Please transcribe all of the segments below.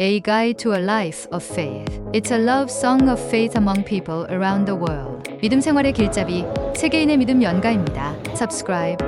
A Guide to a Life of Faith. It's a love song of faith among people around the world. 믿음 생활의 길잡이, 세계인의 믿음 연가입니다. Subscribe,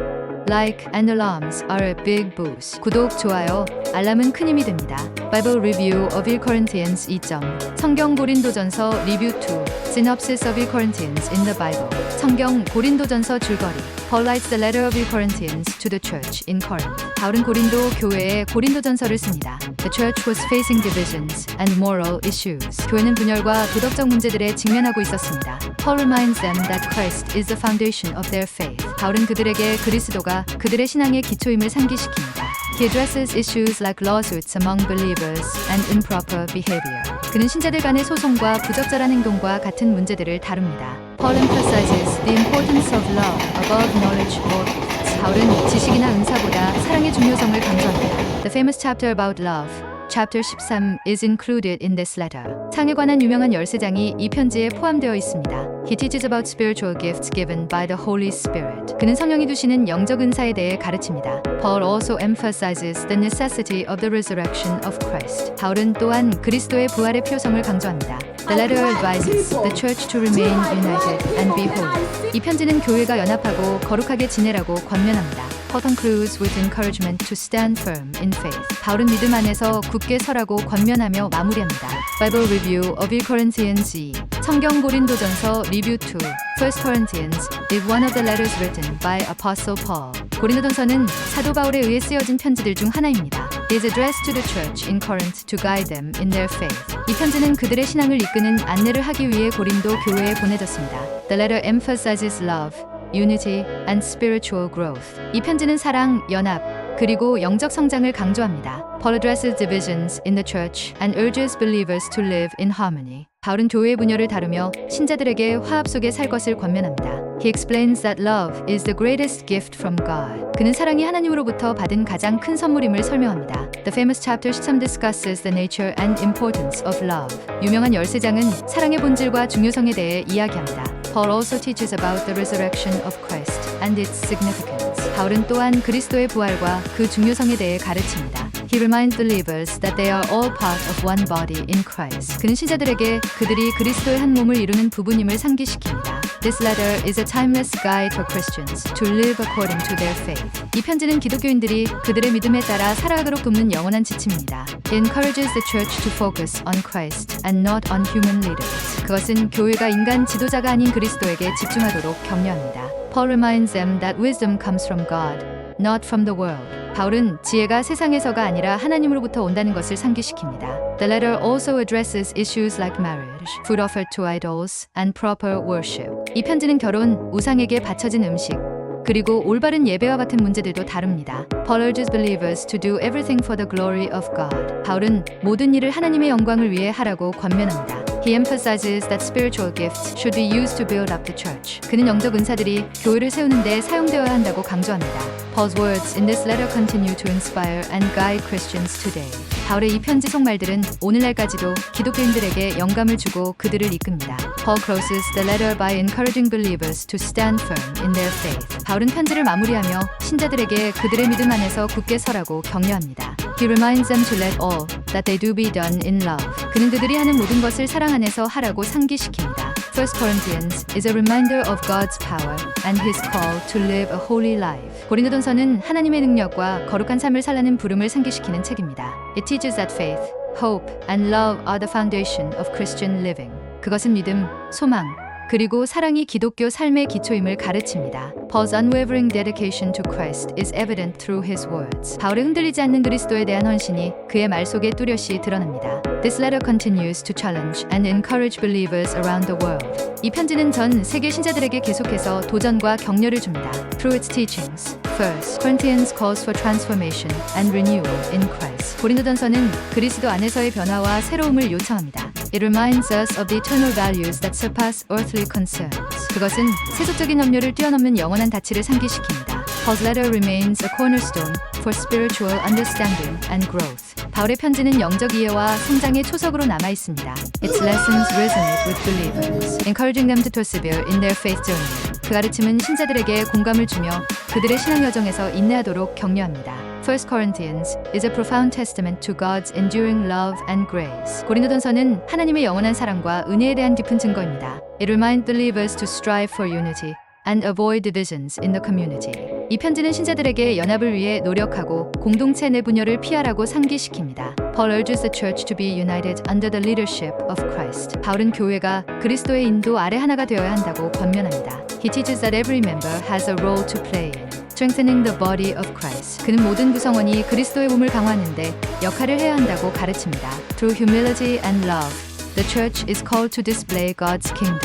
Like, and alarms are a big boost. 구독, 좋아요, 알람은 큰 힘이 됩니다. Bible Review of 1 Corinthians 2점. 성경 고린도전서 리뷰 2. Synopsis of 1 Corinthians in the Bible. 성경 고린도전서 줄거리. Paul writes the letter of 1 Corinthians to the church in Corinth. 바울은 고린도 교회에 고린도전서를 씁니다. The church was facing divisions and moral issues. 교회는 분열과 도덕적 문제들에 직면하고 있었습니다. Paul reminds them that Christ is the foundation of their faith. 바울은 그들에게 그리스도가 그들의 신앙의 기초임을 상기시킵니다. He addresses issues like lawsuits among believers and improper behavior. 그는 신자들 간의 소송과 부적절한 행동과 같은 문제들을 다룹니다. Paul emphasizes the importance of love above knowledge or. 바울은 지식이나 은사보다 사랑의 중요성을 강조합니다. The famous chapter about love, chapter 13, is included in this letter. 상에 관한 유명한 열세장이 이 편지에 포함되어 있습니다. He teaches about spiritual gifts given by the Holy Spirit. 그는 성령이 두시는 영적 은사에 대해 가르칩니다. Paul also emphasizes the necessity of the resurrection of Christ. 바울은 또한 그리스도의 부활의 필요성을 강조합니다. The letter advises the church to remain united and be holy. 이 편지는 교회가 연합하고 거룩하게 지내라고 권면합니다. Paul concludes with encouragement to stand firm in faith. 바울은 믿음 안에서 굳게 서라고 권면하며 마무리합니다. Bible Review of 1 Corinthians 2 성경 고린도전서 리뷰 2 1 Corinthians is one of the letters written by Apostle Paul. 고린도전서는 사도 바울에 의해 쓰여진 편지들 중 하나입니다. Is addressed to the church in Corinth to guide them in their faith. 이 편지는 그들의 신앙을 이끄는 안내를 하기 위해 고린도 교회에 보내졌습니다. The letter emphasizes love, unity, and spiritual growth. 이 편지는 사랑, 연합, 그리고 영적 성장을 강조합니다. Paul addresses divisions in the church and urges believers to live in harmony. 바울은 교회의 분열을 다루며 신자들에게 화합 속에 살 것을 권면합니다. He explains that love is the greatest gift from God. 그는 사랑이 하나님으로부터 받은 가장 큰 선물임을 설명합니다. The famous chapter 13 discusses the nature and importance of love. 유명한 열세장은 사랑의 본질과 중요성에 대해 이야기합니다. Paul also teaches about the resurrection of Christ and its significance. 바울은 또한 그리스도의 부활과 그 중요성에 대해 가르칩니다. He reminds believers that they are all part of one body in Christ. 그는 신자들에게 그들이 그리스도의 한 몸을 이루는 부분임을 상기시킵니다. This letter is a timeless guide for Christians to live according to their faith. 이 편지는 기독교인들이 그들의 믿음에 따라 살아가도록 돕는 영원한 지침입니다. It encourages the church to focus on Christ and not on human leaders. 그것은 교회가 인간 지도자가 아닌 그리스도에게 집중하도록 격려합니다. Paul reminds them that wisdom comes from God, not from the world. 바울은 지혜가 세상에서가 아니라 하나님으로부터 온다는 것을 상기시킵니다. The letter also addresses issues like marriage, food offered to idols, and proper worship. 이 편지는 결혼, 우상에게 바쳐진 음식, 그리고 올바른 예배와 같은 문제들도 다룹니다. Paul urges believers to do everything for the glory of God. 바울은 모든 일을 하나님의 영광을 위해 하라고 권면합니다. He emphasizes that spiritual gifts should be used to build up the church. 그는 영적 은사들이 교회를 세우는 데 사용되어야 한다고 강조합니다. Paul's words in this letter continue to inspire and guide Christians today. 바울의 이 편지 속말들은 오늘날까지도 기독교인들에게 영감을 주고 그들을 이끕니다. Paul closes the letter by encouraging believers to stand firm in their faith. 바울은 편지를 마무리하며 신자들에게 그들의 믿음 안에서 굳게 서라고 격려합니다. He reminds them to let all that they do be done in love. 그는 그들이 하는 모든 것을 사랑 안에서 하라고 상기시킵니다. 1 Corinthians is a reminder of God's power and His call to live a holy life. 고린도전서는 하나님의 능력과 거룩한 삶을 살라는 부름을 상기시키는 책입니다. It teaches that faith, hope, and love are the foundation of Christian living. 그것은 믿음, 소망, 그리고 사랑이 기독교 삶의 기초임을 가르칩니다. Paul's unwavering dedication to Christ is evident through his words. 바울의 흔들리지 않는 그리스도에 대한 헌신이 그의 말 속에 뚜렷이 드러납니다. This letter continues to challenge and encourage believers around the world. 이 편지는 전 세계 신자들에게 계속해서 도전과 격려를 줍니다. Through its teachings, First, Corinthians calls for transformation and renewal in Christ. 고린도전서는 그리스도 안에서의 변화와 새로움을 요청합니다. It reminds us of the eternal values that surpass earthly concerns. 그것은 세속적인 염려를 뛰어넘는 영원한 가치를 상기시킵니다. Paul's letter remains a cornerstone for spiritual understanding and growth. 바울의 편지는 영적 이해와 성장의 초석으로 남아 있습니다. Its lessons resonate with believers, encouraging them to persevere in their faith journey. 그 가르침은 신자들에게 공감을 주며 그들의 신앙 여정에서 인내하도록 격려합니다. 1 Corinthians is a profound testament to God's enduring love and grace. 고린도전서는 하나님의 영원한 사랑과 은혜에 대한 깊은 증거입니다. It reminds believers to strive for unity and avoid divisions in the community. 이 편지는 신자들에게 연합을 위해 노력하고 공동체 내 분열을 피하라고 상기시킵니다. Paul urges the church to be united under the leadership of Christ. 바울은 교회가 그리스도의 인도 아래 하나가 되어야 한다고 권면합니다. He teaches that every member has a role to play strengthening the body of Christ. 그는 모든 구성원이 그리스도의 몸을 강화하는데 역할을 해야 한다고 가르칩니다. Through humility and love, the church is called to display God's kingdom.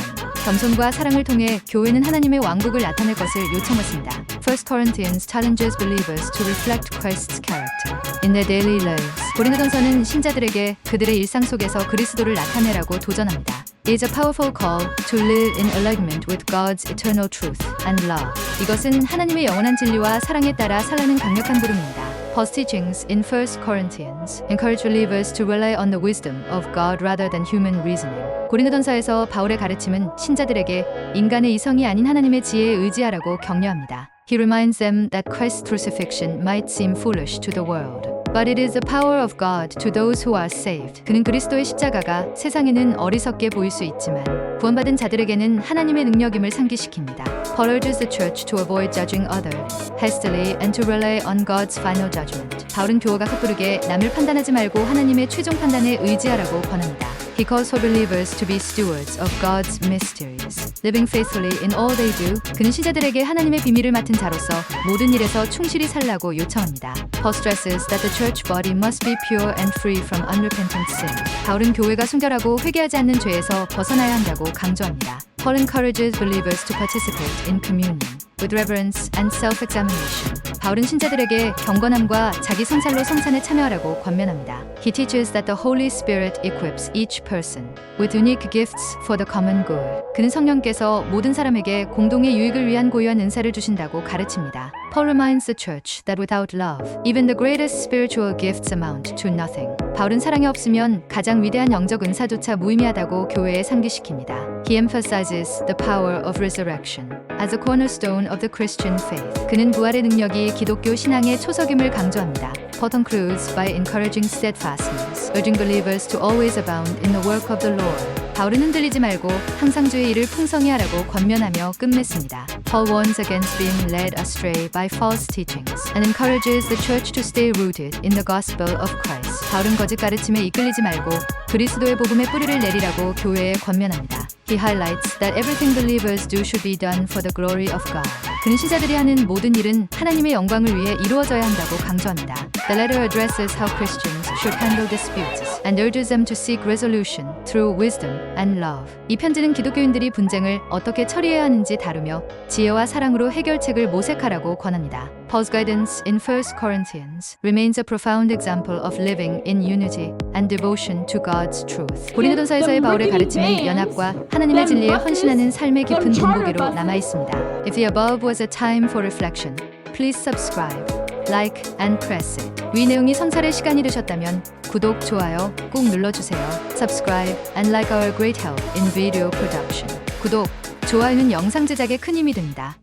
겸손과 사랑을 통해 교회는 하나님의 왕국을 나타낼 것을 요청했습니다. 1 Corinthians challenges believers to reflect Christ's character in their daily lives. 고린도전서는 신자들에게 그들의 일상 속에서 그리스도를 나타내라고 도전합니다. It is a powerful call to live in alignment with God's eternal truth and love. 이것은 하나님의 영원한 진리와 사랑에 따라 살라는 강력한 부름입니다. Paul's teachings in 1 Corinthians encourage believers to rely on the wisdom of God rather than human reasoning. 고린도전서에서 바울의 가르침은 신자들에게 인간의 이성이 아닌 하나님의 지혜에 의지하라고 격려합니다. He reminds them that Christ's crucifixion might seem foolish to the world. But it is the power of God to those who are saved. 그는 그리스도의 십자가가 세상에는 어리석게 보일 수 있지만 구원받은 자들에게는 하나님의 능력임을 상기시킵니다. Paul urges the church to avoid judging others hastily and to rely on God's final judgment. 바울은 교회가 섣부르게 남을 판단하지 말고 하나님의 최종 판단에 의지하라고 권합니다. He calls for believers to be stewards of God's mysteries, living faithfully in all they do. 그는 신자들에게 하나님의 비밀을 맡은 자로서 모든 일에서 충실히 살라고 요청합니다. Paul stresses that the church body must be pure and free from unrepentant sin. 바울은 교회가 순결하고 회개하지 않는 죄에서 벗어나야 한다고 강조합니다. Paul encourages believers to participate in communion with reverence and self-examination. 바울은 신자들에게 경건함과 자기 성찰로 성찬에 참여하라고 권면합니다. He teaches that the Holy Spirit equips each person with unique gifts for the common good. 그는 성령께서 모든 사람에게 공동의 유익을 위한 고유한 은사를 주신다고 가르칩니다. Paul reminds the church that without love, even the greatest spiritual gifts amount to nothing. 바울은 사랑이 없으면 가장 위대한 영적 은사조차 무의미하다고 교회에 상기시킵니다. He emphasizes the power of resurrection as a cornerstone of the Christian faith. 그는 부활의 능력이 기독교 신앙의 초석임을 강조합니다. Paul concludes by encouraging steadfastness, urging believers to always abound in the work of the Lord. 바울은 흔들리지 말고 항상 주의 일을 풍성히 하라고 권면하며 끝맺습니다. Paul warns against being led astray by false teachings and encourages the church to stay rooted in the gospel of Christ. 바울은 거짓 가르침에 이끌리지 말고 그리스도의 복음의 뿌리를 내리라고 교회에 권면합니다. He highlights that everything believers do should be done for the glory of God. 그는 신자들이 하는 모든 일은 하나님의 영광을 위해 이루어져야 한다고 강조합니다. The letter addresses how Christians should handle disputes and urges them to seek resolution through wisdom and love. 이 편지는 기독교인들이 분쟁을 어떻게 처리해야 하는지 다루며 지혜와 사랑으로 해결책을 모색하라고 권합니다. Paul's guidance in 1 Corinthians remains a profound example of living in unity and devotion to God's truth. 고린도전서에서의 바울의 가르침은 연합과 하나님의 진리에 헌신하는 삶의 깊은 본보기로 남아 있습니다. If the above was a time for reflection, please subscribe, like and press. 위 내용이 성찰의 시간이 되셨다면 구독, 좋아요 꼭 눌러주세요. Subscribe and like our great help in video production. 구독, 좋아요는 영상 제작에 큰 힘이 됩니다.